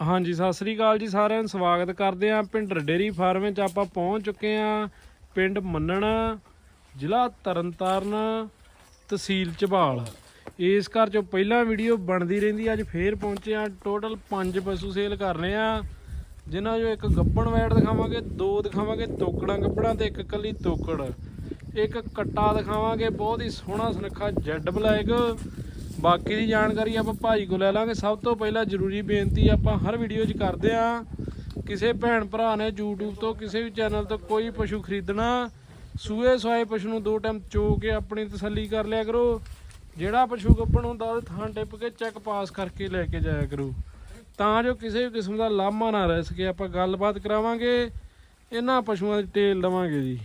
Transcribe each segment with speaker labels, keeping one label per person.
Speaker 1: ਹਾਂਜੀ, ਸਤਿ ਸ੍ਰੀ ਅਕਾਲ ਜੀ ਸਾਰਿਆਂ ਨੂੰ, ਸਵਾਗਤ ਕਰਦੇ ਆਂ ਪਿੰਡ ਡੇਰੀ ਫਾਰਮ ਵਿੱਚ। ਆਪਾਂ ਪਹੁੰਚ ਚੁੱਕੇ ਆਂ ਪਿੰਡ ਮੰਨਣ, ਜ਼ਿਲ੍ਹਾ ਤਰਨਤਾਰਨ ਤਹਿਸੀਲ ਝਬਾਲ। ਇਸ ਘਰ ਚੋਂ ਪਹਿਲਾਂ ਵੀਡੀਓ ਬਣਦੀ ਰਹਿੰਦੀ ਅੱਜ ਫੇਰ ਪਹੁੰਚੇ ਆਂ ਟੋਟਲ 5 ਪਸ਼ੂ ਸੇਲ ਕਰਨੇ ਆ ਜਿਨ੍ਹਾਂ ਚੋਂ ਇੱਕ ਗੱਬਣ ਵੈਟ ਦਿਖਾਵਾਂਗੇ, ਦੋ ਦਿਖਾਵਾਂਗੇ, ਤੋਕੜਾਂ ਗੱਬੜਾਂ ਤੇ ਇੱਕ ਕੱਲੀ ਤੋਕੜ। ਇੱਕ ਕੱਟਾ ਦਿਖਾਵਾਂਗੇ, ਬਹੁਤ ਹੀ ਸੋਹਣਾ ਸੁਨੱਖਾ ਜੈਡ ਬਲੈਕ। ਬਾਕੀ ਦੀ ਜਾਣਕਾਰੀ ਆਪਾਂ ਭਾਈ ਕੋਲ ਲੈ ਲਾਂਗੇ। ਸਭ ਤੋਂ ਪਹਿਲਾਂ ਜ਼ਰੂਰੀ ਬੇਨਤੀ ਆਪਾਂ ਹਰ ਵੀਡੀਓ 'ਚ ਕਰਦੇ ਆਂ ਕਿਸੇ ਭੈਣ ਭਰਾ ਨੇ YouTube ਤੋਂ, ਕਿਸੇ ਵੀ ਚੈਨਲ ਤੋਂ ਕੋਈ ਪਸ਼ੂ ਖਰੀਦਣਾ, ਸੂਏ ਸਵਾਏ ਪਸ਼ੂ ਨੂੰ ਦੋ ਟਾਈਮ ਚੋ ਕੇ ਆਪਣੀ ਤਸੱਲੀ ਕਰ ਲਿਆ ਕਰੋ। ਜਿਹੜਾ ਪਸ਼ੂ ਗੱਭਣ ਹੁੰਦਾ, ਉਹਦੇ ਥਾਂ ਟਿੱਪ ਕੇ ਚੈੱਕ ਪਾਸ ਕਰਕੇ ਲੈ ਕੇ ਜਾਇਆ ਕਰੋ। ਤਾਂ ਜੋ ਕਿਸੇ ਵੀ ਕਿਸਮ ਦਾ ਲਾਮਾ ਨਾ ਰਹਿ ਸਕੇ, ਆਪਾਂ ਗੱਲਬਾਤ ਕਰਾਵਾਂਗੇ। ਇਹਨਾਂ ਪਸ਼ੂਆਂ ਦੀ ਡਿਟੇਲ ਦਵਾਂਗੇ ਜੀ।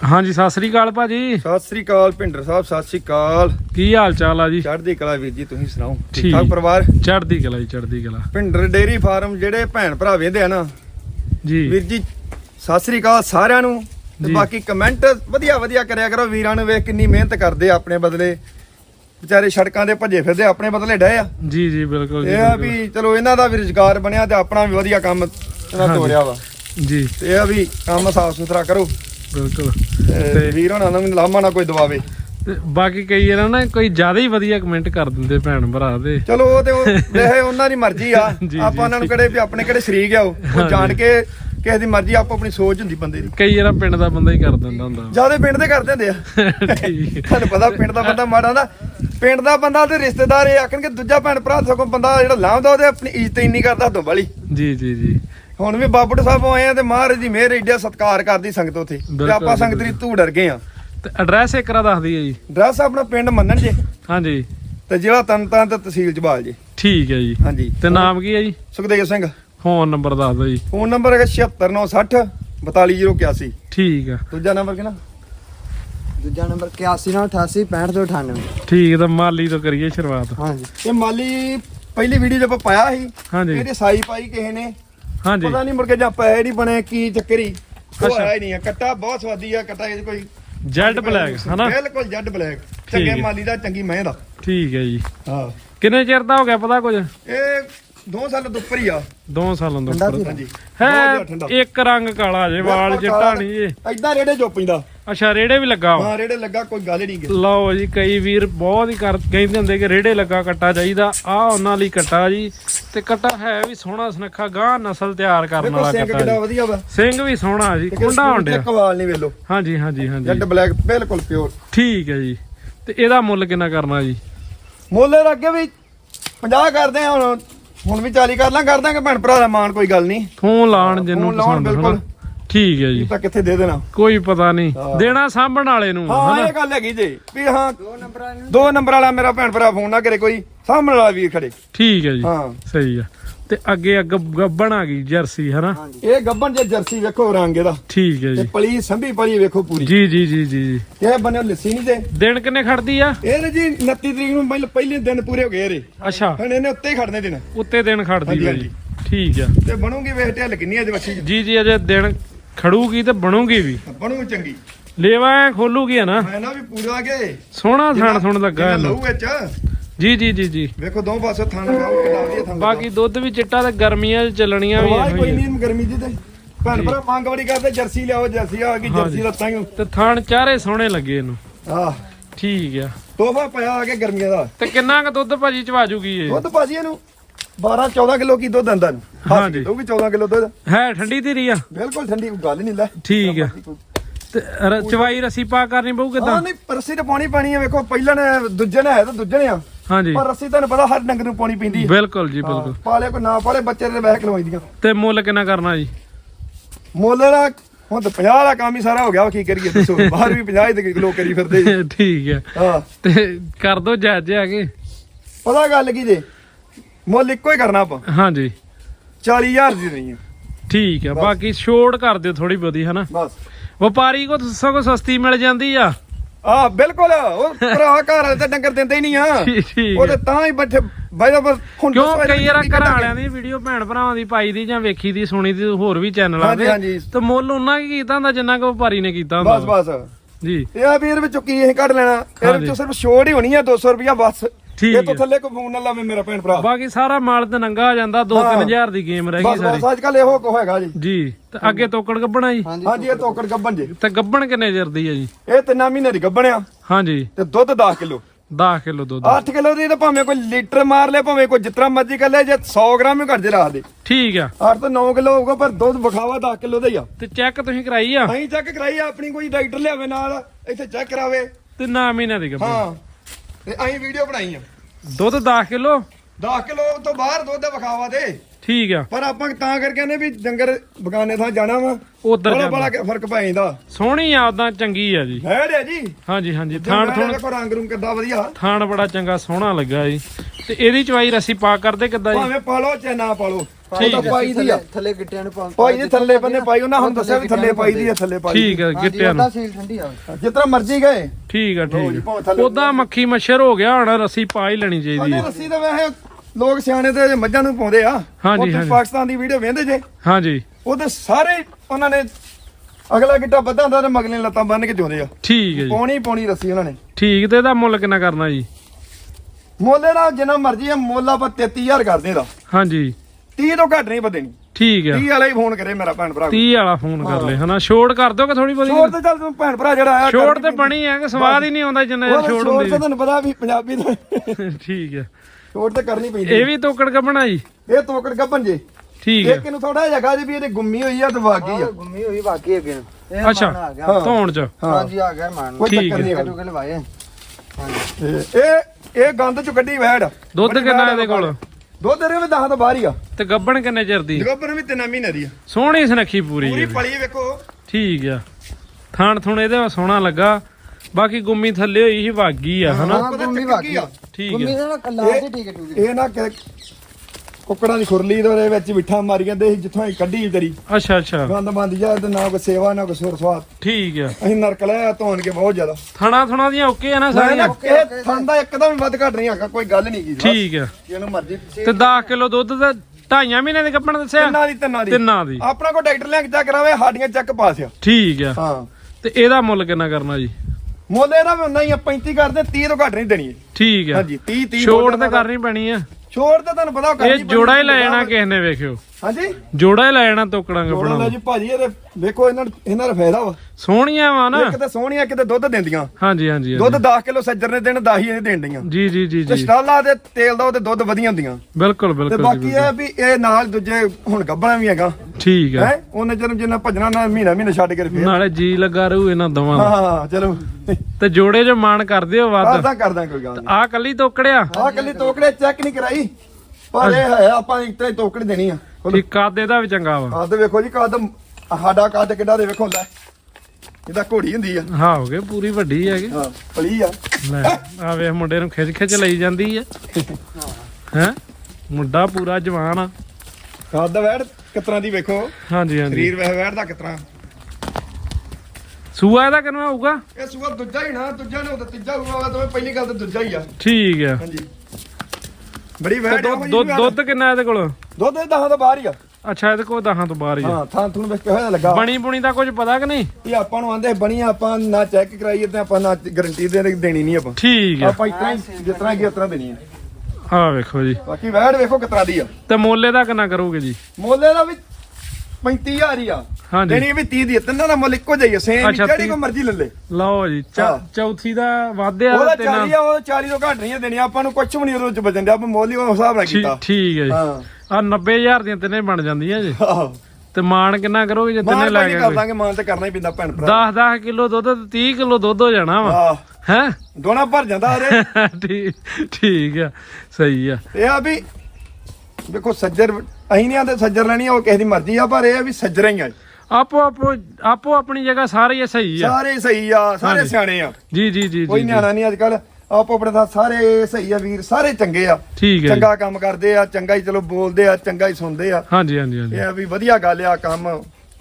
Speaker 1: ਹਾਂਜੀ ਸਤਿ ਸ੍ਰੀ ਅਕਾਲ ਭਾਜੀ।
Speaker 2: ਸਤਿ ਸ੍ਰੀ ਅਕਾਲ ਭਿੰਡਰ ਸਾਹਿਬ ਸਤਿ ਸ੍ਰੀ ਅਕਾਲ।
Speaker 1: ਕੀ ਹਾਲ ਚਾਲ ਆ ਜੀ?
Speaker 2: ਚੜ੍ਹਦੀ ਕਲਾ ਵੀਰ ਜੀ ਤੁਸੀਂ ਸੁਣਾਓ?
Speaker 1: ਠੀਕ।
Speaker 2: ਠੀਕ ਪਰਿਵਾਰ?
Speaker 1: ਚੜ੍ਹਦੀ ਕਲਾ ਜੀ ਚੜ੍ਹਦੀ ਕਲਾ।
Speaker 2: ਭਿੰਡਰ ਡੇਰੀ ਫਾਰਮ ਜਿਹੜੇ ਭੈਣ ਭਰਾ ਵੇਂਦੇ ਆ ਨਾ
Speaker 1: ਜੀ।
Speaker 2: ਵੀਰ ਜੀ ਸਤਿ ਸ੍ਰੀ ਅਕਾਲ ਸਾਰਿਆਂ ਨੂੰ। ਤੇ ਬਾਕੀ ਕਮੈਂਟ ਵਧੀਆ ਵਧੀਆ ਕਰਿਆ ਕਰੋ। ਵੀਰਾਂ ਨੂੰ ਵੇਖ ਕਿੰਨੀ ਮਿਹਨਤ ਕਰਦੇ ਆ ਆਪਣੇ ਬਦਲੇ। ਵਿਚਾਰੇ ਸੜਕਾਂ ਦੇ ਭੱਜੇ ਫਿਰਦੇ ਆਪਣੇ ਬਦਲੇ ਡਏ ਆ।
Speaker 1: ਜੀ ਜੀ ਬਿਲਕੁਲ ਜੀ
Speaker 2: ਇਹ ਆ। ਵੀ ਚਲੋ ਇਹਨਾਂ ਦਾ ਵੀ ਰੁਜ਼ਗਾਰ ਬਣਿਆ ਤੇ ਆਪਣਾ ਵੀ ਵਧੀਆ ਕੰਮ ਇਹਨਾਂ
Speaker 1: ਹਾਂਜੀ।
Speaker 2: ਤੋਰਿਆ ਵਾ।
Speaker 1: ਜੀ।
Speaker 2: ਤੇ ਇਹ ਆ ਵੀ ਕੰਮ ਸਾਫ਼ ਸੁਥਰਾ ਕਰੋ।
Speaker 1: ਬਿਲਕੁਲ।
Speaker 2: ਤੇ ਵੀਰ ਹੋਣਾ ਨੂੰ ਲਾਮਾ ਨਾ ਕੋਈ ਦਵਾਵੇ
Speaker 1: ਤੇ ਬਾਕੀ ਕਈ ਇਹਨਾਂ ਨਾ ਕੋਈ ਜ਼ਿਆਦਾ ਹੀ ਵਧੀਆ ਕਮੈਂਟ ਕਰ ਦਿੰਦੇ ਭੈਣ ਭਰਾ ਦੇ।
Speaker 2: ਚਲੋ ਉਹ ਤੇ ਉਹ ਵੈਸੇ ਉਹਨਾਂ ਦੀ ਮਰਜ਼ੀ ਆ।
Speaker 1: ਜੀ,
Speaker 2: ਆਪਾਂ ਉਹਨਾਂ ਨੂੰ। ਕਿਹੜੇ ਵੀ ਆਪਣੇ ਕਿਹੜੇ ਸ਼ਰੀਕ ਆ ਉਹ। ਜਾਣ ਕੇ ਕਿਸੇ ਦੀ ਮਰਜ਼ੀ ਆਪੋ ਆਪਣੀ ਸੋਚ ਹੁੰਦੀ ਬੰਦੇ ਦੀ।
Speaker 1: ਕਈ ਵਾਰ ਪਿੰਡ ਦਾ ਬੰਦਾ ਹੀ ਕਰ ਦਿੰਦਾ ਹੁੰਦਾ।
Speaker 2: ਜ਼ਿਆਦਾ ਪਿੰਡ ਦੇ ਕਰਦੇ ਹੁੰਦੇ ਆ।
Speaker 1: ਠੀਕ।
Speaker 2: ਤੁਹਾਨੂੰ ਪਤਾ ਪਿੰਡ ਦਾ ਬੰਦਾ ਮਾੜਾ ਨਾ ਪਿੰਡ ਦਾ ਬੰਦਾ ਤੇ ਰਿਸ਼ਤੇਦਾਰ ਇਹ ਆਖਣ ਕਿ ਦੂਜਾ ਭੈਣ ਭਰਾ ਸਗੋਂ ਬੰਦਾ ਜਿਹੜਾ ਲਾਉਂਦਾ ਉਹਦੇ ਆਪਣੀ ਇੱਜ਼ਤ ਇੰਨੀ ਕਰਦਾ ਹੱਦੋਂ ਵਾਲੀ।
Speaker 1: ਜੀ ਜੀ ਜੀ।
Speaker 2: ਹੁਣ ਵੀ ਬਾਬੂੜ ਸਾਹਿਬ ਆਏ ਆ ਤੇ ਮਹਾਰਾਜ ਦੀ ਮਿਹਰ ਏਡਾ ਸਤਿਕਾਰ ਕਰਦੀ ਸੰਗਤ ਉੱਥੇ ਤੇ ਆਪਾਂ ਸੰਗਤ ਦੀ ਧੂ ਡਰ ਗਏ ਆ।
Speaker 1: ਤੇ ਐਡਰੈਸ ਇੱਕ ਰਾ ਦੱਸ ਦਈਏ ਜੀ।
Speaker 2: ਡਰੈਸ ਆਪਣਾ ਪਿੰਡ ਮੰਨਣ ਜੇ।
Speaker 1: ਹਾਂਜੀ।
Speaker 2: ਤੇ ਜ਼ਿਲ੍ਹਾ ਤਨਤਾਰਨ ਤੇ ਤਹਿਸੀਲ ਜਬਾਲ ਜੇ।
Speaker 1: ਠੀਕ ਹੈ ਜੀ।
Speaker 2: ਹਾਂਜੀ।
Speaker 1: ਤੇ ਨਾਮ ਕੀ ਹੈ ਜੀ?
Speaker 2: ਸੁਖਦੇਵ ਸਿੰਘ।
Speaker 1: ਫੋਨ ਨੰਬਰ ਦੱਸ ਦਿਓ ਜੀ।
Speaker 2: ਫੋਨ ਨੰਬਰ ਹੈਗਾ 76960 42081
Speaker 1: ਠੀਕ ਆ।
Speaker 2: ਦੂਜਾ ਨੰਬਰ ਕਿਹਨਾਂ
Speaker 3: ਦੂਜਾ ਨੰਬਰ 8188 6598
Speaker 1: ਠੀਕ ਤਾਂ ਮਾਲੀ ਤੋਂ ਕਰੀਏ ਸ਼ੁਰੂਆਤ।
Speaker 3: ਹਾਂਜੀ।
Speaker 2: ਇਹ ਮਾਲੀ ਪਹਿਲੀ ਵੀਡੀਓ 'ਚ ਆਪਾਂ ਪਾਇਆ ਸੀ।
Speaker 1: ਹਾਂਜੀ।
Speaker 2: ਇਹਦੀ ਸਾਈ ਪਾਈ ਕਿਸੇ ਨੇ।
Speaker 1: ਹਾਂਜੀ।
Speaker 2: ਪਤਾ ਨਹੀਂ ਮੁੜ ਕੇ ਜਾਂ ਪੈਸੇ ਨਹੀਂ ਬਣੇ ਕੀ ਚੱਕਰੀ? ਉਹ
Speaker 1: ਅੱਛਾ।
Speaker 2: ਆਇਆ ਹੀ ਨਹੀਂ ਆ। ਕੱਟਾ ਬਹੁਤ ਸਵਾਦੀ ਆ ਕੱਟਾ ਇਹ ਕੋਈ
Speaker 1: ਜੈਡ ਬਲੈਕ ਹਨਾ?
Speaker 2: ਬਿਲਕੁਲ ਜੈਡ ਬਲੈਕ। ਚੰਗੇ
Speaker 1: ਹੈ।
Speaker 2: ਮਾਲੀ ਦਾ ਚੰਗੀ ਮੈਂ ਦਾ
Speaker 1: ਠੀਕ ਹੈ ਜੀ।
Speaker 2: ਹਾਂ।
Speaker 1: ਕਿੰਨੇ ਚਿਰ ਦਾ ਹੋ ਗਿਆ ਪਤਾ ਕੁਝ?
Speaker 2: ਇਹ 2 ਸਾਲ ਤੋਂ ਉੱਪਰ ਹੀ ਆ।
Speaker 1: 2 ਸਾਲਾਂ ਤੋਂ
Speaker 3: ਠੰਡਾ
Speaker 1: ਉੱਪਰ।
Speaker 2: ਹਾਂਜੀ।
Speaker 1: ਹੈ ਇੱਕ ਰੰਗ ਕਾਲਾ ਜੇ ਵਾਲ ਚਿੱਟਾ ਨਹੀਂ ਜੇ।
Speaker 2: ਐਦਾਂ ਰੇੜੇ ਜੋ ਪੈਂਦਾ
Speaker 1: ਅੱਛਾ ਰੇੜੇ ਵੀ ਲੱਗਾ ਵਾ।
Speaker 2: ਹਾਂ ਰੇੜੇ ਲੱਗਾ ਕੋਈ ਗੱਲ ਨਹੀਂ ਗੀ
Speaker 1: ਲਓ ਜੀ ਕਈ ਵੀਰ ਬਹੁਤ ਹੀ ਕਰ ਕਹਿੰਦੇ ਹੁੰਦੇ ਕਿ ਰੇੜੇ ਲੱਗਾ ਕੱਟਾ ਚਾਹੀਦਾ। ਆ ਉਹਨਾਂ ਲਈ ਕੱਟਾ ਜੀ। ਤੇ ਕੱਟਾ ਹੈ ਵੀ ਸੋਹਣਾ ਸੁਨੱਖਾ ਗਾਂ ਨਸਲ ਤਿਆਰ ਕਰਨ ਵਾਲਾ
Speaker 2: ਸਿੰਘ
Speaker 1: ਕੱਟਾ
Speaker 2: ਕਿੱਡਾ
Speaker 1: ਜੀ।
Speaker 2: ਵਧੀਆ ਵਾ।
Speaker 1: ਸਿੰਘ ਵੀ ਸੋਹਣਾ ਜੀ ਕੁੰਡਾ ਹੁੰਦਿਆ
Speaker 2: ਇੱਕ ਵਾਲ ਨਹੀਂ ਵੇਲੋ।
Speaker 1: ਹਾਂਜੀ ਹਾਂਜੀ ਹਾਂਜੀ।
Speaker 2: ਜੈਡ ਬਲੈਕ ਬਿਲਕੁਲ ਪਿਓਰ।
Speaker 1: ਠੀਕ ਹੈ ਜੀ। ਤੇ ਇਹਦਾ ਮੁੱਲ ਕਿੰਨਾ ਕਰਨਾ ਜੀ?
Speaker 2: ਮੁੱਲ ਇਹਦਾ ਅੱਗੇ ਵੀ 50 ਕਰਦੇ ਹੁਣ ਹੁਣ ਵੀ 40 ਕਰ ਲਾਂ ਕਰ ਦਾਂਗੇ ਭੈਣ ਭਰਾ ਦਾ ਮਾਨ ਕੋਈ ਗੱਲ ਨਹੀਂ।
Speaker 1: ਫੋਨ ਲਾਉਣ ਜਿੰਨੂੰ ਪਸੰਦ
Speaker 2: ਬਿਲਕੁਲ।
Speaker 1: ਠੀਕ ਹੈ ਜੀ।
Speaker 2: ਤਾਂ ਕਿੱਥੇ ਦੇ ਦੇਣਾ?
Speaker 1: ਕੋਈ ਪਤਾ ਨਹੀਂ। ਦੇਣਾ ਸਾਂਭਣ ਵਾਲੇ ਨੂੰ
Speaker 2: ਹਾਂ ਇਹ ਗੱਲ ਹੈਗੀ ਜੀ। ਵੀ ਹਾਂ
Speaker 3: ਦੋ ਨੰਬਰਾਂ ਨੂੰ
Speaker 2: ਦੋ ਨੰਬਰ ਵਾਲਾ ਮੇਰਾ ਭੈਣ ਭਰਾ ਫੋਨ ਨਾ ਕਰੇ ਕੋਈ ਸਾਹਮਣੇ ਵਾਲਾ ਵੀਰ ਖੜੇ।
Speaker 1: ਠੀਕ ਹੈ ਜੀ।
Speaker 2: ਹਾਂ।
Speaker 1: ਸਹੀ ਆ। ਤੇ ਅੱਗੇ ਅੱਗ ਗੱਬਣ ਆ ਗਈ ਜਰਸੀ ਹਨਾ?
Speaker 2: ਇਹ ਗੱਬਨ ਜੇ ਜਰਸੀ ਵੇਖੋ ਰੰਗ ਇਹਦਾ।
Speaker 1: ਠੀਕ ਹੈ
Speaker 2: ਤੇ
Speaker 1: ਜੀ।
Speaker 2: ਪਲੀ ਸੰਭੀ ਪਲੀ ਵੇਖੋ ਪੂਰੀ।
Speaker 1: ਜੀ ਜੀ ਜੀ ਜੀ ਜੀ।
Speaker 2: ਇਹ ਬੰਨੇ ਲੱਸੀ ਨਹੀਂ ਦੇ
Speaker 1: ਦਿਨ ਕਿੰਨੇ ਖੜਦੀ ਆ?
Speaker 2: ਇਹ ਜੀ 29 ਤਰੀਕ ਨੂੰ ਪਹਿਲੇ ਪਹਿਲੇ ਦਿਨ ਪੂਰੇ ਹੋ ਗਏ ਇਹਦੇ।
Speaker 1: ਅੱਛਾ।
Speaker 2: ਹੁਣ ਇਹਨੇ ਉੱਤੇ ਖੜਨੇ ਦਿਨ।
Speaker 1: ਉੱਤੇ ਦਿਨ ਖੜਦੀ ਹੈ ਜੀ। ਠੀਕ ਆ।
Speaker 2: ਤੇ ਬਣੂਗੀ ਵੇਖ ਢਿੱਲ ਕਿੰਨੀ ਅੱਜ ਬੱਚੀ
Speaker 1: ਜੀ ਜੀ ਅਜੇ ਦਿਨ ਖੜੂਗੀ ਤੇ ਬਣੂਗੀ ਵੀ।
Speaker 2: ਬਣੂ ਚੰਗੀ।
Speaker 1: ਲੇਵਾ ਖੋਲੂਗੀ ਨਾ।
Speaker 2: ਮੈਂ ਨਾ ਵੀ ਪੂਰਾ ਗਏ
Speaker 1: ਸੋਹਣਾ ਥਣ ਸੁਣ ਲੱਗਾ ਇਹਨੂੰ।
Speaker 2: ਵਿੱਚ।
Speaker 1: ਜੀ ਜੀ ਜੀ ਜੀ।
Speaker 2: ਵੇਖੋ ਦੋ ਪਾਸੇ ਥਾਂ ਲਗਾਓ ਕਿੰਨਾ ਵਧੀਆ ਥਾਂ
Speaker 1: ਬਾਕੀ ਦੁੱਧ ਵੀ ਚਿੱਟਾ ਤੇ ਗਰਮੀਆਂ 'ਚ ਚੱਲਣੀਆਂ ਵੀ ਇਹੋ
Speaker 2: ਕੋਈ
Speaker 1: ਆ।
Speaker 2: ਨਹੀਂ ਗਰਮੀ ਦੀ ਤੇ। ਭੈਣ ਭਰਾ ਮੰਗ ਬੜੀ ਕਰਦੇ ਜਰਸੀ ਲਿਆਓ ਜਰਸੀ ਆ ਗਈ ਜਰਸੀ ਲੱਤਾਂ ਨੂੰ
Speaker 1: ਤੇ ਥਣ ਚਾਰੇ ਸੋਹਣੇ ਲੱਗੇ ਇਹਨੂੰ।
Speaker 2: ਆਹ।
Speaker 1: ਠੀਕ ਆ।
Speaker 2: ਤੋਹਫਾ ਪਿਆ ਆ ਕੇ ਗਰਮੀਆਂ ਦਾ।
Speaker 1: ਤੇ ਕਿੰਨਾ ਕੁ ਦੁੱਧ ਭਾਜੀ ਚਵਾ ਜੂਗੀ ਇਹ?
Speaker 2: ਦੁੱਧ ਭਾਜੀ ਇਹਨੂੰ। 12 14 ਕਿਲੋ ਕੀ ਦੁੱਧ ਦਿੰਦਾ
Speaker 1: ਹਾਂਜੀ।
Speaker 2: ਉਹ ਵੀ 14 ਕਿਲੋ ਦੁੱਧ।
Speaker 1: ਹੈ ਠੰਡੀ ਧੀਰੀ ਆ।
Speaker 2: ਬਿਲਕੁਲ ਠੰਡੀ ਗੱਲ ਨਹੀਂ ਲੈ।
Speaker 1: ਠੀਕ ਆ। ਤੇ ਰ- ਚਵਾਈ ਰਸੀ ਪਾ ਕਰਨੀ ਪਊ
Speaker 2: ਹਾਂ
Speaker 1: ਕਿਦਾਂ
Speaker 2: ਨਹੀਂ ਰੱਸੀ ਤੇ ਪਾਣੀ ਪਾਣੀ ਆ ਵੇਖੋ ਪਹਿਲਾਂ ਨੇ ਦੂਜੇ ਨੇ ਹੈ ਤਾਂ ਦੂਜੇ ਨੇ ਆ।
Speaker 1: ਹਾਂਜੀ।
Speaker 2: ਪਰ ਰੱਸੀ ਤੁਹਾਨੂੰ ਪਤਾ ਹਰ ਡੰਗਰ ਨੂੰ ਪਾਣੀ ਪੈਂਦੀ ਹੈ
Speaker 1: ਬਿਲਕੁਲ ਜੀ ਬਿਲਕੁਲ।
Speaker 2: ਪਾਲੇ ਕੋ ਨਾ ਪਾਲੇ ਬੱਚੇ ਦੇ ਵਹਿ ਖਲਵਾਈਦੀਆਂ
Speaker 1: ਤੇ ਮੁੱਲ ਕਿੰਨਾ ਕਰਨਾ ਜੀ?
Speaker 2: ਮੁੱਲ ਦਾ ਹੁਣ ਤਾਂ 50 ਵਾਲਾ ਕੰਮ ਹੀ ਸਾਰਾ ਹੋ ਗਿਆ ਵਾ, ਕੀ ਕਰੀਏ ਦੱਸੋ। ਬਾਹਰ ਵੀ 50 ਦੇ ਕਿਲੋ ਕਰੀ ਫਿਰਦੇ ਜੀ।
Speaker 1: ਠੀਕ ਆ।
Speaker 2: ਹਾਂ।
Speaker 1: ਤੇ ਕਰ ਦੋ ਜਾਇਜ਼ ਆ ਕੇ।
Speaker 2: ਪਤਾ ਗੱਲ ਕੀ ਜੇ? ਮੁੱਲ ਇੱਕੋ ਹੀ ਕਰਨਾ ਆਪਾਂ।
Speaker 1: ਹਾਂਜੀ।
Speaker 2: 40000 ਦੀ ਨਹੀਂ ਹੈ।
Speaker 1: ਠੀਕ ਆ ਬਾਕੀ ਛੋੜ ਕਰ ਦਿਓ ਥੋੜੀ ਬਹੁਤੀ ਹਨਾ?
Speaker 2: ਬਸ।
Speaker 1: ਵਪਾਰੀ ਕੋ ਸਗੋਂ ਸਸਤੀ ਮਿਲ ਜਾਂਦੀ ਆ।
Speaker 2: ਆ ਬਿਲਕੁਲ। ਉਹ ਭਰਾ ਘਰ ਵਾਲੇ ਤਾਂ ਡੰਗਰ ਦਿੰਦੇ ਹੀ ਨਹੀਂ ਆ।
Speaker 1: ਆ।
Speaker 2: ਤਾਂ ਹੀ ਬੱਠੇ ਬਾਈ ਬਸ ਹੁਣ
Speaker 1: ਕਿਉਂ? ਕਈ
Speaker 2: ਕੀ
Speaker 1: ਘਰਾਂ? ਵਾਲਿਆਂ ਦੀ ਵੀਡੀਓ ਭੈਣ ਭਰਾਵਾਂ ਦੀ ਪਾਈ ਦੀ ਜਾਂ ਵੇਖੀ ਦੀ ਸੁਣੀ ਦੀ ਹੋਰ ਵੀ ਚੈਨਲਾਂ
Speaker 2: ਹਾਂਜੀ,
Speaker 1: ਤੇ ਮੁੱਲ ਉਹਨਾਂ ਕੀ ਕੀਤਾ ਹੁੰਦਾ ਜਿੰਨਾ ਕੁ ਵਪਾਰੀ ਨੇ ਕੀਤਾ ਹੁੰਦਾ।
Speaker 2: ਬਸ ਬਸ।
Speaker 1: ਜੀ।
Speaker 2: ਇਹ ਆ ਵੀ ਇਹਦੇ ਵਿੱਚੋਂ ਕੀ ਇਹ ਕੱਢ ਲੈਣਾ। ਇਹਦੇ। ਵਿੱਚੋਂ ਸਿਰਫ ਛੋੜ ਹੀ ਹੋਣੀ ਆ 200 ਰੁਪਿਆ ਬਸ।
Speaker 1: ਠੀਕ
Speaker 2: ਇਹ ਤੋਂ
Speaker 1: ਹੈ।
Speaker 2: ਥੱਲੇ ਕੋ ਫੋਨ ਨਾ ਲਾਵੇ ਮੇਰਾ ਭੈਣ ਭਰਾ।
Speaker 1: ਬਾਕੀ ਸਾਰਾ ਮਾਲ ਤੇ ਨੰਗਾ ਆ ਜਾਂਦਾ 2-3000 ਦੀ ਗੇਮ ਰਹਿ ਗਈ
Speaker 2: ਬਸ
Speaker 1: ਸਾਰੀ।
Speaker 2: ਬਸ ਅੱਜ ਕੱਲ ਇਹੋ ਕੋ ਹੈਗਾ ਜੀ।
Speaker 1: ਜੀ ਤੇ ਅੱਗੇ ਤੋਕੜ ਗੱਬਣਾ ਜੀ।
Speaker 2: ਹਾਂਜੀ ਇਹ ਤੋਕੜ ਗੱਬਣ ਜੀ।
Speaker 1: ਤੇ ਗੱਬਣ ਕਿੰਨੇ ਚਿਰ ਦੀ ਹੈ ਜੀ?
Speaker 2: ਇਹ ਤਿੰਨਾਂ ਮਹੀਨੇ ਦੀ ਗੱਬਣ ਆ
Speaker 1: ਹਾਂਜੀ।
Speaker 2: ਤੇ ਦੁੱਧ 10 ਕਿਲੋ।
Speaker 1: 10 ਕਿਲੋ ਦੁੱਧ।
Speaker 2: 8 ਕਿਲੋ ਦੀ ਤਾਂ ਭਾਵੇਂ ਕੋਈ ਲੀਟਰ ਮਾਰ ਲੇ ਭਾਵੇਂ ਕੋਈ ਜਿਤਨਾ ਮਰਜ਼ੀ ਕਰ ਲੈ ਜੇ 100 ਗ੍ਰਾਮ ਵੀ ਘਰ ਜੇ ਰੱਖ ਦੇ
Speaker 1: ਠੀਕ ਆ।
Speaker 2: 8 ਤੋਂ 9 ਕਿਲੋ ਹੋਊਗਾ ਪਰ ਦੁੱਧ ਵਿਖਾਵਾ 10 ਕਿਲੋ ਦਾ ਹੀ ਆ।
Speaker 1: ਤੇ ਚੈੱਕ ਤੁਸੀਂ ਕਰਾਈ ਆ?
Speaker 2: ਅਸੀਂ ਚੈੱਕ ਕਰਾਈ ਆ, ਆਪਣੀ ਕੋਈ ਡਾਕਟਰ ਲਿਆਵੇ ਨਾਲ ਇੱਥੇ ਚੈੱਕ ਕਰਾਵੇ।
Speaker 1: ਤੇ ਨਾ ਮਹੀਨਾ ਦੀ ਗੱਬਣ।
Speaker 2: ਹਾਂ। ਤੇ ਅਸੀਂ ਵੀਡੀਓ ਬਣਾਈ ਆ।
Speaker 1: ਦੁੱਧ 10 ਕਿਲੋ?
Speaker 2: 10 ਕਿਲੋ ਤੋਂ ਬਾਹਰ ਦੁੱਧ ਦਾ ਵਿਖਾਵਾ ਦੇ
Speaker 1: ਠੀਕ ਆ।
Speaker 2: ਪਰ ਆਪਾਂ ਤਾਂ ਕਰਕੇ ਨੇ ਵੀ ਡੰਗਰ ਬਗਾਨੇ ਥਾਂ ਜਾਣਾ ਵਾ।
Speaker 1: ਉਧਰ
Speaker 2: ਬੜਾ ਬੜਾ ਫ਼ਰਕ ਪੈ ਜਾਂਦਾ।
Speaker 1: ਸੋਹਣੀ ਆ ਉਦਾਂ ਚੰਗੀ ਆ ਜੀ।
Speaker 2: ਹੈ ਡੇ ਜੀ।
Speaker 1: ਹਾਂਜੀ ਹਾਂਜੀ ਥਾਣ ਥੁਣ
Speaker 2: ਦੇਖੋ ਰੰਗ ਰੂੰ ਕਿੱਦਾਂ ਵਧੀਆ।
Speaker 1: ਥਾਣ ਬੜਾ ਚੰਗਾ ਸੋਹਣਾ ਲੱਗਾ ਜੀ। ਤੇ ਇਹਦੀ ਚਵਾਈ ਰੱਸੀ ਪਾ ਕਰਦੇ ਕਿੱਦਾਂ ਜੀ?
Speaker 2: ਭਾਵੇਂ ਪਾਲੋ ਚਾਹੇ ਨਾ ਪਾਲੋ।
Speaker 1: ਠੀਕ
Speaker 2: ਤਾਂ ਪਾਈ ਦੀ ਆ।
Speaker 3: ਥੱਲੇ- ਥੱਲੇ ਗਿੱਟਿਆਂ ਨੂੰ ਪਾ
Speaker 2: ਪਾਈ ਦੀ ਥੱਲੇ ਬੰਨੇ ਪਾਈ ਉਹਨਾਂ ਹੁਣ ਦੱਸਿਆ ਵੀ ਥੱਲੇ ਪਾਈ ਦੀ ਆ ਥੱਲੇ ਪਾਈ
Speaker 1: ਠੀਕ ਆ ਗਿੱਟਿਆਂ ਨੂੰ।
Speaker 3: ਸੀਲ ਠੰਡੀ ਆ
Speaker 2: ਜਿਤਨਾ ਮਰਜ਼ੀ ਗਏ
Speaker 1: ਠੀਕ
Speaker 2: ਲਓ ਜੀ,
Speaker 1: ਠੀਕ
Speaker 2: ਥੱਲੇ-
Speaker 1: ਉਦਾਂ ਮੱਖੀ ਮੱਛਰ ਹੋ ਗਿਆ ਹੁਣ ਰੱਸੀ ਪਾ ਹੀ ਲੈਣੀ ਚਾਹੀਦੀ
Speaker 2: ਉਹਨੇ
Speaker 1: ਹੈ
Speaker 2: ਰੱਸੀ ਤਾਂ ਵੈਸੇ ਲੋਕ ਸਿਆਣੇ ਤੇ ਮੱਝਾਂ ਨੂੰ ਪਾਉਂਦੇ ਆ।
Speaker 1: ਹਾਂਜੀ, ਹਾਂਜੀ।
Speaker 2: ਪਾਕਿਸਤਾਨ ਦੀ ਵੀਡੀਓ ਵੇਂਦੇ ਜੇ।
Speaker 1: ਹਾਂਜੀ।
Speaker 2: ਉਹਦੇ ਸਾਰੇ ਉਹਨਾਂ ਨੇ ਅਗਲਾ ਗਿੱਟਾ ਬੱਧਾ ਹੁੰਦਾ ਤੇ ਮਗਲੇ ਲੱਤਾਂ ਬੰਨ ਕੇ ਜਿਉਂਦੇ ਆ।
Speaker 1: ਠੀਕ ਹੈ ਜੀ।
Speaker 2: ਪਾਉਣੀ ਪਾਉਣੀ ਰੱਸੀ ਉਹਨਾਂ ਨੇ।
Speaker 1: ਠੀਕ ਤੇ ਇਹਦਾ ਮੁੱਲ ਕਿੰਨਾ ਕਰਨਾ ਜੀ?
Speaker 2: ਮੁੱਲ ਦਾ ਜਿੰਨਾ ਮਰਜ਼ੀ ਆ ਮੁੱਲ ਆਪਾਂ 33000 ਕਰਦੇ ਦਾ
Speaker 1: ਹਾਂਜੀ।
Speaker 2: 30 ਤੋਂ ਘੱਟ ਨਹੀਂ ਬਦੇਣੀ
Speaker 1: ਠੀਕ ਆ।
Speaker 2: 30 ਵਾਲਾ ਹੀ ਫੋਨ ਕਰੇ ਮੇਰਾ ਭੈਣ ਭਰਾ
Speaker 1: 30 ਵਾਲਾ ਫੋਨ ਕਰ ਲੈ ਹਨਾ? ਛੋੜ ਕਰ ਦਿਓ ਕਿ ਥੋੜੀ
Speaker 2: ਛੋੜ
Speaker 1: ਬਹੁਤੀ
Speaker 2: ਤੇ ਚੱਲ ਤੂੰ ਭੈਣ ਭਰਾ ਜਿਹੜਾ ਆਇਆ
Speaker 1: ਛੋੜ ਤੇ ਬਣੀ ਆ ਕਿ ਸਵਾਦ ਹੀ ਨਹੀਂ ਆਉਂਦਾ ਜਿੰਨਾ ਚਿਰ ਛੋੜ
Speaker 2: ਛੋੜ
Speaker 1: ਹੁੰਦੀ
Speaker 2: ਤੇ ਤੁਹਾਨੂੰ ਪਤਾ ਵੀ ਪੰਜਾਬੀ ਦਾ।
Speaker 1: ਠੀਕ ਆ।
Speaker 2: ਛੋੜ ਤੇ ਕਰਨੀ ਪੈਂਦੀ।
Speaker 1: ਇਹ ਵੀ ਤੋਕੜ ਕੱਢਣਾ ਜੀ?
Speaker 2: ਇਹ ਤੋਕੜ ਗੱਭਣ ਜੇ।
Speaker 1: ਠੀਕ ਆ।
Speaker 2: ਇੱਕ ਨੂੰ ਥੋੜਾ ਜਗਾ ਜੀ ਵੀ ਇਹਦੇ ਗੁੰਮੀ ਹੋਈ ਆ ਤੇ ਵਾਗੀ ਆ।
Speaker 3: ਗੁੰਮੀ ਹੋਈ ਬਾਕੀ ਅੱਗੇ ਨੂੰ। ਇਹ
Speaker 1: ਅੱਛਾ।
Speaker 3: ਆ ਗਿਆ।
Speaker 1: ਧੌਣ ਚ।
Speaker 3: ਹਾਂਜੀ ਆ ਗਿਆ ਮਾਨ।
Speaker 2: ਕੋਈ
Speaker 1: ਠੀਕ
Speaker 2: ਚੱਕਰ ਨਹੀਂ
Speaker 3: ਟੁਕੇ ਲਵਾਏ। ਹਾਂਜੀ
Speaker 2: ਇਹ ਇਹ ਗੰਦ ਚ ਕੱਢੀ ਵੈੜ।
Speaker 1: ਦੁੱਧ ਕਿੰਨਾ ਇਹਦੇ ਕੋਲ?
Speaker 2: ਦੁੱਧ ਇਹਦੇ ਵੀ 10 ਤੋਂ ਬਾਹਰ ਹੀ ਆ।
Speaker 1: ਤੇ ਗੱਬਣ ਕਿੰਨੇ ਚਿਰ ਦੀ?
Speaker 2: ਜਗੋਬਰ ਵੀ ਤਿੰਨ ਮਹੀਨੇ ਦੀ ਆ।
Speaker 1: ਸੋਹਣੀ ਸੁਨੱਖੀ ਪੂਰੀ
Speaker 2: ਪੂਰੀ ਪਲੀ ਵੇਖੋ।
Speaker 1: ਠੀਕ ਆ। ਥਾਣ ਥੁਣ ਇਹਦੇ ਸੋਹਣਾ ਲੱਗਾ। ਬਾਕੀ ਗੁੰਮੀ ਥੱਲੇ ਹੋਈ ਸੀ ਵਾਗੀ ਆ ਹਨਾ?
Speaker 3: ਗੁੰਮੀ
Speaker 2: ਆ।
Speaker 1: ਠੀਕ
Speaker 3: ਗੁੰਮੀ
Speaker 1: ਆ
Speaker 3: ਦਾ ਨਾ ਕੱਲਾ ਤੇ ਟੀਕੇ ਟੂਕੇ
Speaker 2: ਇਹ ਨਾ ਕਿ ਕੁੱਕੜਾਂ ਦੀ ਖੁਰਲੀ ਦੇ ਉਹਦੇ ਵਿੱਚ ਮਿੱਠਾ ਮਾਰੀ ਜਾਂਦੇ ਸੀ ਜਿੱਥੋਂ ਇਹ ਕੱਢੀ ਤੇਰੀ।
Speaker 1: ਅੱਛਾ ਅੱਛਾ।
Speaker 2: ਗੰਦ ਬੰਦ ਜਾ ਤੇ ਨਾ ਕੋਈ ਸੇਵਾ ਨਾ ਕੋਈ ਸੁਰ ਸਵਾਦ
Speaker 1: ਠੀਕ ਆ।
Speaker 2: ਅਸੀਂ ਨਰਕ ਲਿਆ ਧੋਣ ਕੇ ਬਹੁਤ ਜ਼ਿਆਦਾ।
Speaker 1: ਥਣਾ ਥਣਾ ਦੀਆਂ ਓਕੇ ਆ ਨਾ
Speaker 2: ਮੈਂ ਨਾ
Speaker 1: ਸਾਰੀਆਂ?
Speaker 2: ਇਹ ਠੰਡਾ ਇੱਕਦਮ ਵੱਧ ਘੱਟ ਨਹੀਂ ਹੈਗਾ ਕੋਈ ਗੱਲ ਨਹੀਂ ਕੀ
Speaker 1: ਠੀਕ ਆ।
Speaker 2: ਜਿਹਨੂੰ ਮਰਜ਼ੀ
Speaker 1: ਤੇ 10 ਕਿਲੋ ਦੁੱਧ ਦਾ ਢਾਈਆਂ ਮਹੀਨੇ ਦੇ ਕੱਪਣ ਦੱਸਿਆ?
Speaker 2: ਤਿੰਨਾਂ ਦੀ ਤਿੰਨਾਂ ਦੀ।
Speaker 1: ਤਿੰਨਾਂ ਦੀ।
Speaker 2: ਆਪਣਾ ਕੋਈ ਡਾਕਟਰ ਲੈ ਕੇ ਚੈੱਕ ਕਰਾਵੇ ਸਾਡੀਆਂ ਚੈੱਕ ਪਾਸ ਆ
Speaker 1: ਠੀਕ ਆ।
Speaker 2: ਹਾਂ।
Speaker 1: ਤੇ ਇਹਦਾ ਮੁੱਲ ਕਿੰਨਾ ਕਰਨਾ ਜੀ?
Speaker 2: ਮੁੱਲ ਇਹਦਾ ਵੀ ਉਨਾ ਹੀ ਆ 35 ਕਰਦੇ 30 ਤੋਂ ਘੱਟ ਨਹੀਂ ਦੇਣੀ। ਇਹ।
Speaker 1: ਠੀਕ ਆ।
Speaker 2: ਹਾਂਜੀ 30 30
Speaker 1: ਛੋੜ ਤੇ ਕਰਨੀ ਪੈਣੀ ਆ।
Speaker 2: ਛੋੜ ਤੇ ਤੁਹਾਨੂੰ ਪਤਾ
Speaker 1: ਇਹ ਜੋੜਾ ਹੀ ਲੈ ਜਾਣਾ ਕਿਸੇ ਨੇ ਵੇਖਿਓ।
Speaker 2: ਹਾਂਜੀ?
Speaker 1: ਜੋੜਾ ਹੀ ਲੈ ਜਾਣਾ ਤੋਕੜਾਂ
Speaker 2: ਜੋੜਾ ਲੈ
Speaker 1: ਕੱਪਣਾ
Speaker 2: ਜੀ ਭਾਜੀ ਇਹਦੇ ਵੇਖੋ ਇਹਨਾਂ ਇਹਨਾਂ ਦਾ ਫਾਇਦਾ ਵਾ।
Speaker 1: ਸੋਹਣੀਆਂ ਵਾ ਨਾ।
Speaker 2: ਇੱਕ ਤੇ ਸੋਹਣੀਆਂ ਕਿਤੇ ਦੁੱਧ ਦਿੰਦੀਆਂ।
Speaker 1: ਹਾਂਜੀ ਹਾਂਜੀ
Speaker 2: ਦੁੱਧ
Speaker 1: ਹਾਂਜੀ।
Speaker 2: 10 ਕਿਲੋ ਸੱਜਰ ਨੇ ਦੇਣ 10 ਹੀ ਇਹ ਦੇਣ ਡੀਆਂ
Speaker 1: ਜੀ ਜੀ ਜੀ
Speaker 2: ਤੇ
Speaker 1: ਜੀ।
Speaker 2: ਸਟਾਲਾ ਦੇ ਤੇਲ ਦਾ ਉਹਦੇ ਦੁੱਧ ਵਧੀਆ ਹੁੰਦੀਆਂ।
Speaker 1: ਬਿਲਕੁਲ
Speaker 2: ਤੇ
Speaker 1: ਬਿਲਕੁਲ
Speaker 2: ਬਾਕੀ
Speaker 1: ਜੀ,
Speaker 2: ਇਹ ਵੀ ਇਹ ਨਾਲ ਦੂਜੇ ਹੁਣ ਗੱਬਣਾ ਵੀ ਹੈਗਾ।
Speaker 1: ਠੀਕ ਆ
Speaker 2: ਹੈ? ਉਹਨੇ ਜਦੋਂ ਜਿੰਨਾ ਭੱਜਣਾ ਨਾ ਮਹੀਨਾ ਮਹੀਨਾ ਛੱਡ ਕੇ ਫੇਰ
Speaker 1: ਨਾਲੇ ਜੀ ਲੱਗਾ ਰਹੂ ਇਹਨਾਂ ਦੋਵਾਂ
Speaker 2: ਹਾਂ ਚਲੋ।
Speaker 1: ਤੇ ਜੋੜੇ ਜੋ ਮਾਣ ਕਰਦੇ ਹੋ ਵੱਧ।
Speaker 2: ਆਦਾਂ ਕਰਦਾ ਕੋਈ ਗੱਲ
Speaker 1: ਆ ਕੱਲੀ ਤੋਕੜਿਆ?
Speaker 2: ਆ ਕੱਲੀ ਤੋਕੜੇ ਚੈੱਕ ਨਹੀਂ ਕਰਾਈ। ਪਰ ਇਹ ਹੈ ਆਪਾਂ ਇਤਨੇ ਤੋਕੜ ਦੇਣੀ ਆ।
Speaker 1: ਠੀਕ ਕਾਦੇ ਦਾ ਵੀ ਚੰਗਾ ਵਾ।
Speaker 2: ਤੇ ਵੇਖੋ ਜੀ ਕੱਦ ਸਾਡਾ ਕੱਦ ਕਿੱਡਾ ਦੇ ਵੇਖੋ ਲੈ। ਇਹਦਾ ਘੋੜੀ ਹੁੰਦੀ ਆ।
Speaker 1: ਹਾਂ ਹੋ ਗਏ ਪੂਰੀ ਵੱਡੀ ਹੈਗੀ।
Speaker 2: ਹਾਂ ਪਲੀ ਆ।
Speaker 1: ਲੈ ਆ ਵੇਖ ਮੁੰਡੇ ਨੂੰ ਖਿੱਚ ਖਿੱਚ ਲਈ ਜਾਂਦੀ ਆ। ਹੈ? ਮੁੰਡਾ ਪੂਰਾ ਜਵਾਨ ਆ।
Speaker 2: ਕੱਦ ਵੈੜ ਕਿਤਨਾ ਦੀ ਵੇਖੋ।
Speaker 1: ਹਾਂਜੀ ਹਾਂਜੀ।
Speaker 2: ਸਰੀਰ ਵਹਿ ਵੈੜ ਦਾ ਕਿਤਨਾ
Speaker 1: ਸੂਆ ਇਹਦਾ ਕਿੰਨਾ ਹੋਊਗਾ?
Speaker 2: ਇਹ ਸੂਆ ਦੂਜਾ ਹੀ ਨਾ ਦੂਜਾ ਨੇ ਉਹ ਤੀਜਾ ਹੋਊਗਾ ਤਾਂ ਪਹਿਲੀ ਗੱਲ ਤਾਂ ਦੂਜਾ ਹੀ ਆ।
Speaker 1: ਠੀਕ ਆ।
Speaker 2: ਹਾਂਜੀ। ਬੜੀ
Speaker 1: ਤੇ
Speaker 2: ਵੈੜ
Speaker 1: ਦੁੱਧ ਦੁੱਧ ਦੁੱਧ ਕਿੰਨਾ ਇਹਦੇ ਕੋਲ?
Speaker 2: ਦੁੱਧ ਇਹ ਦਹਾਂ ਤੋਂ ਬਾਹਰ ਹੀ ਆ।
Speaker 1: ਅੱਛਾ ਇਹਦੇ ਕੋਲ ਦਹਾਂ ਤੋਂ ਬਾਹਰ ਹੀ ਆ।
Speaker 2: ਹਾਂ ਥਾਂ ਤੁਹਾਨੂੰ ਵੇਖ ਕੇ ਹੋਇਆ ਲੱਗਾ।
Speaker 1: ਬਣੀ ਬੁਣੀ ਦਾ ਕੁਝ ਪਤਾ ਕਿ ਨਹੀਂ?
Speaker 2: ਇਹ ਆਪਾਂ ਨੂੰ ਆਂਦੇ ਬਣੀ ਆਪਾਂ ਨਾ ਚੈੱਕ ਕਰਾਈਏ ਤੇ ਆਪਾਂ ਨਾ ਗਾਰੰਟੀ ਦੇ ਦੇਣੀ ਨਹੀਂ ਆਪਾਂ।
Speaker 1: ਠੀਕ ਆ।
Speaker 2: ਆਪਾਂ ਇਤਨਾ ਹੀ ਜਿਸ ਤਰ੍ਹਾਂ ਕੀ ਉਤਰਾ ਦੇਣੀ ਆ।
Speaker 1: ਆ ਵੇਖੋ ਜੀ।
Speaker 2: ਬਾਕੀ ਵੈੜ ਵੇਖੋ ਕਿਤਨਾ ਦੀ ਆ।
Speaker 1: ਤੇ ਮੋਲੇ ਦਾ ਕਿੰਨਾ ਕਰੋਗੇ ਜੀ?
Speaker 2: ਮੁੱਲ ਇਹਦਾ ਵੀ 35000 ਹੀ ਆ।
Speaker 1: ਹਾਂਜੀ।
Speaker 2: ਦੇਣੀ ਵੀ 30 ਦੀ ਆ, ਤਿੰਨਾਂ ਦਾ ਮੁੱਲ ਇੱਕੋ ਜਿਹਾ ਹੀ ਆ ਸੇਮ
Speaker 1: ਅੱਛਾ,
Speaker 2: ਜਿਹੜੀ
Speaker 1: ਤੀਹ।
Speaker 2: ਕੋ ਮਰਜ਼ੀ ਲੈ ਲੈ।
Speaker 1: ਲਓ ਜੀ ਚੌ-
Speaker 2: ਹਾਂ।
Speaker 1: ਚੌਥੀ ਦਾ ਵਾਧਿਆ
Speaker 2: ਉਹਦਾ
Speaker 1: ਤੇ
Speaker 2: 40 ਆ ਉਹ 40 ਤੋਂ ਘੱਟ ਨਹੀਂ ਆ ਦੇਣੀ ਆਪਾਂ ਨੂੰ ਕੁਝ ਵੀ ਨਹੀਂ ਉਹਦੇ ਵਿੱਚ ਬਚਣ ਡਿਆ ਆਪਾਂ ਮੁੱਲ ਹੀ ਉਹ ਹਿਸਾਬ ਨਾਲ ਕੀਤਾ।
Speaker 1: ਠੀਕ ਹੈ ਜੀ।
Speaker 2: ਹਾਂ।
Speaker 1: ਆ 90000 ਦੀਆਂ ਤਿੰਨੇ ਬਣ ਜਾਂਦੀਆਂ ਜੀ।
Speaker 2: ਆਹੋ।
Speaker 1: ਤੇ ਮਾਣ ਕਿੰਨਾ ਕਰੋਗੇ ਜੇ ਤਿੰਨੇ
Speaker 2: ਮਾਨ
Speaker 1: ਲੈ ਗਏ
Speaker 2: ਕਰ ਦਾਂਗੇ ਮਾਨ ਤੇ ਕਰਨਾ ਹੀ ਪੈਂਦਾ ਭੈਣ ਭਰਾ।
Speaker 1: 10 10 ਕਿਲੋ ਦੁੱਧ ਤੇ 30 ਕਿਲੋ ਦੁੱਧ ਹੋ ਜਾਣਾ ਵਾ।
Speaker 2: ਆਹ।
Speaker 1: ਹੈ?
Speaker 2: ਦੋਨਾ ਭਰ ਜਾਂਦਾ ਅਰੇ
Speaker 1: ਠੀਕ ਠੀਕ ਆ ਸਹੀ ਆ।
Speaker 2: ਇਹ ਆ ਵੀ ਵੇਖੋ ਸੱਜਰ ਅਸੀਂ ਨਹੀਂ ਆਂਦੇ ਸੱਜਰ ਲੈਣੀ ਆ, ਉਹ ਕਿਸੇ ਦੀ ਮਰਜ਼ੀ ਆ ਪਰ ਇਹ ਆ ਵੀ ਸੱਜਰ ਹੀ ਆ
Speaker 1: ਆਪੋ ਆਪੋ ਆਪੋ ਆਪਣੀ ਜਗ੍ਹਾ ਸਾਰੇ ਹੀ ਸਹੀ ਆ।
Speaker 2: ਸਾਰੇ ਸਹੀ ਆ ਸਾਰੇ
Speaker 1: ਹਾਂਜੀ।
Speaker 2: ਸਿਆਣੇ ਆ।
Speaker 1: ਜੀ ਜੀ ਜੀ
Speaker 2: ਕੋਈ
Speaker 1: ਜੀ
Speaker 2: ਨਿਆਣਾ ਨਹੀਂ ਅੱਜ ਕੱਲ ਆਪੋ ਆਪਣੇ ਦਾ ਸਾਰੇ ਸਹੀ ਆ ਵੀਰ ਸਾਰੇ ਚੰਗੇ ਆ।
Speaker 1: ਠੀਕ ਹੈ ਜੀ।
Speaker 2: ਚੰਗਾ ਕੰਮ ਕਰਦੇ ਆ ਚੰਗਾ ਹੀ ਚਲੋ ਬੋਲਦੇ ਆ ਚੰਗਾ ਹੀ ਸੁਣਦੇ ਆ।
Speaker 1: ਹਾਂਜੀ ਹਾਂਜੀ ਹਾਂਜੀ।
Speaker 2: ਇਹ ਆ ਵੀ ਵਧੀਆ ਗੱਲ ਆ ਕੰਮ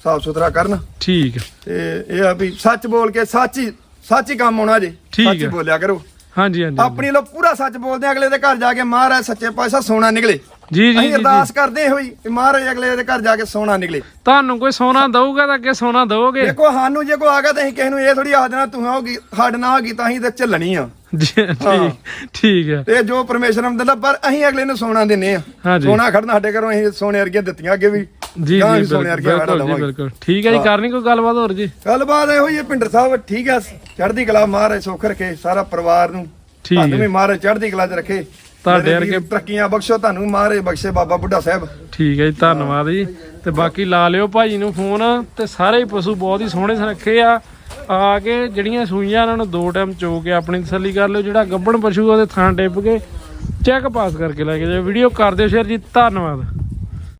Speaker 2: ਸਾਫ਼ ਸੁਥਰਾ ਕਰਨ।
Speaker 1: ਠੀਕ
Speaker 2: ਤੇ ਇਹ ਆ ਵੀ ਸੱਚ ਬੋਲ ਕੇ ਸੱਚ ਹੀ ਸੱਚ ਹੀ ਕੰਮ ਹੋਣਾ ਜੇ।
Speaker 1: ਠੀਕ
Speaker 2: ਸੱਚ ਹੀ
Speaker 1: ਹੈ।
Speaker 2: ਬੋਲਿਆ ਕਰੋ।
Speaker 1: ਹਾਂਜੀ ਹਾਂਜੀ।
Speaker 2: ਆਪਣੀ ਲੋ ਪੂਰਾ ਸੱਚ ਬੋਲਦੇ ਆ ਅਗਲੇ ਦੇ ਘਰ ਜਾ ਕੇ ਮਹਾਰਾਜ ਸੱਚੇ ਪਾਤਸ਼ਾਹ ਸੋਨਾ ਨਿਕਲੇ।
Speaker 1: ਜੀ ਜੀ
Speaker 2: ਅਸੀਂ ਅਰਦਾਸ ਕਰਦੇ ਹੋਈ ਕਿ ਮਹਾਰਾਜ ਅਗਲੇ ਦੇ ਘਰ ਜਾ ਕੇ ਸੋਨਾ ਨਿਕਲੇ।
Speaker 1: ਤੁਹਾਨੂੰ ਕੋਈ ਸੋਨਾ ਦਊਗਾ ਤਾਂ ਅੱਗੇ ਸੋਨਾ ਦਓਗੇ
Speaker 2: ਦੇਖੋ ਸਾਨੂੰ ਜੇ ਕੋਈ ਆ ਗਿਆ ਤਾਂ ਅਸੀਂ ਕਿਸੇ ਨੂੰ ਇਹ ਥੋੜੀ ਆਖ ਦੇਣਾ ਤੂੰ ਹੋਗੀ ਸਾਡੇ ਨਾਲ ਹੋਗੀ ਤਾਂ ਅਸੀਂ ਤੇ ਚੱਲਣੀ ਆ।
Speaker 1: ਜੀ ਠੀਕ ਠੀਕ ਹੈ।
Speaker 2: ਤੇ ਜੋ ਪਰਮੇਸ਼ਰ ਦਿੰਦਾ ਪਰ ਅਸੀਂ ਅਗਲੇ ਨੂੰ ਸੋਨਾ ਦਿੰਨੇ ਆ।
Speaker 1: ਹਾਂਜੀ।
Speaker 2: ਸੋਨਾ ਖੜਨਾ ਸਾਡੇ ਘਰੋਂ ਅਸੀਂ ਸੋਨੇ ਵਰਗੀਆਂ ਦਿੱਤੀਆਂ ਅੱਗੇ ਵੀ।
Speaker 1: ਜੀ ਜੀ
Speaker 2: ਵੀ ਸੋਨੇ ਵਰਗੀਆਂ
Speaker 1: ਬਿਲਕੁਲ ਜੀ
Speaker 2: ਦਵਾਂਗੇ
Speaker 1: ਬਿਲਕੁਲ। ਠੀਕ ਹੈ ਜੀ ਕਰਨੀ ਕੋਈ ਗੱਲਬਾਤ ਹੋਰ ਜੀ?
Speaker 2: ਗੱਲਬਾਤ ਇਹੋ ਹੀ ਹੈ ਭਿੰਡਰ ਸਾਹਿਬ ਠੀਕ ਆ ਚੜ੍ਹਦੀ ਕਲਾ ਮਹਾਰਾਜ ਸੁੱਖ ਰੱਖੇ ਸਾਰਾ ਪਰਿਵਾਰ ਨੂੰ।
Speaker 1: ਠੀਕ
Speaker 2: ਤੁਹਾਨੂੰ
Speaker 1: ਹੈ।
Speaker 2: ਵੀ ਮਹਾਰਾਜ ਚੜ੍ਹਦੀ ਕਲਾ 'ਚ ਰੱਖੇ।
Speaker 1: ਤੁਹਾਡੇ
Speaker 2: ਮੇਰੇ ਵੀਰ
Speaker 1: ਵਰਗੇ-
Speaker 2: ਤਰੱਕੀਆਂ ਬਖਸ਼ੋ ਤੁਹਾਨੂੰ ਮਹਾਰਾਜ ਬਖਸ਼ੇ ਬਾਬਾ ਬੁੱਢਾ ਸਾਹਿਬ।
Speaker 1: ਠੀਕ ਹੈ ਜੀ ਧੰਨਵਾਦ ਜੀ। ਤੇ ਬਾਕੀ ਲਾ ਲਿਓ ਭਾਜੀ ਨੂੰ ਫੋਨ ਤੇ ਸਾਰੇ ਹੀ ਪਸ਼ੂ ਬਹੁਤ ਹੀ ਸੋਹਣੇ ਸੁਨੱਖੇ ਆ। ਆ ਕੇ ਜਿਹੜੀਆਂ ਸੂਈਆਂ ਇਹਨਾਂ ਨੂੰ ਦੋ ਟਾਈਮ ਚੋ ਕੇ ਆਪਣੀ ਤਸੱਲੀ ਕਰ ਲਿਓ। ਜਿਹੜਾ ਗੱਬਣ ਪਸ਼ੂ ਉਹਦੇ ਥਾਂ ਟਿੱਪ ਕੇ ਚੈੱਕ ਪਾਸ ਕਰਕੇ ਲੈ ਕੇ ਜਾਓ। ਵੀਡੀਓ ਕਰ ਦਿਓ ਸ਼ੇਅਰ ਜੀ ਧੰਨਵਾਦ।